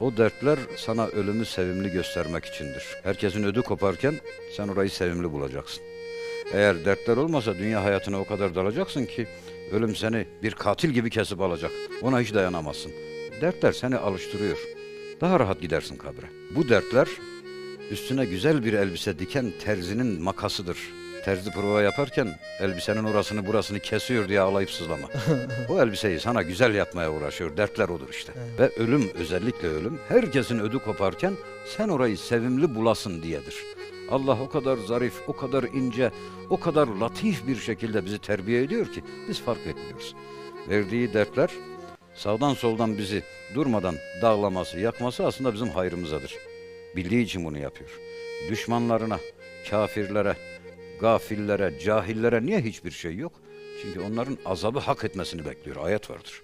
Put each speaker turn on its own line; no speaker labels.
O dertler sana ölümü sevimli göstermek içindir. Herkesin ödü koparken sen orayı sevimli bulacaksın. Eğer dertler olmasa dünya hayatına o kadar dalacaksın ki ölüm seni bir katil gibi kesip alacak. Ona hiç dayanamazsın. Dertler seni alıştırıyor. Daha rahat gidersin kabre. Bu dertler üstüne güzel bir elbise diken terzinin makasıdır. Terzi prova yaparken elbisenin orasını burasını kesiyor diye ağlayıp sızlama. Bu elbiseyi sana güzel yapmaya uğraşıyor. Dertler odur işte. Ve ölüm özellikle ölüm herkesin ödü koparken sen orayı sevimli bulasın diyedir. Allah o kadar zarif, o kadar ince, o kadar latif bir şekilde bizi terbiye ediyor ki biz fark etmiyoruz. Verdiği dertler sağdan soldan bizi durmadan dağlaması, yakması aslında bizim hayrımızadır. Bildiği için bunu yapıyor. Düşmanlarına, kafirlere, gafillere, cahillere niye hiçbir şey yok? Çünkü onların azabı hak etmesini bekliyor. Ayet vardır.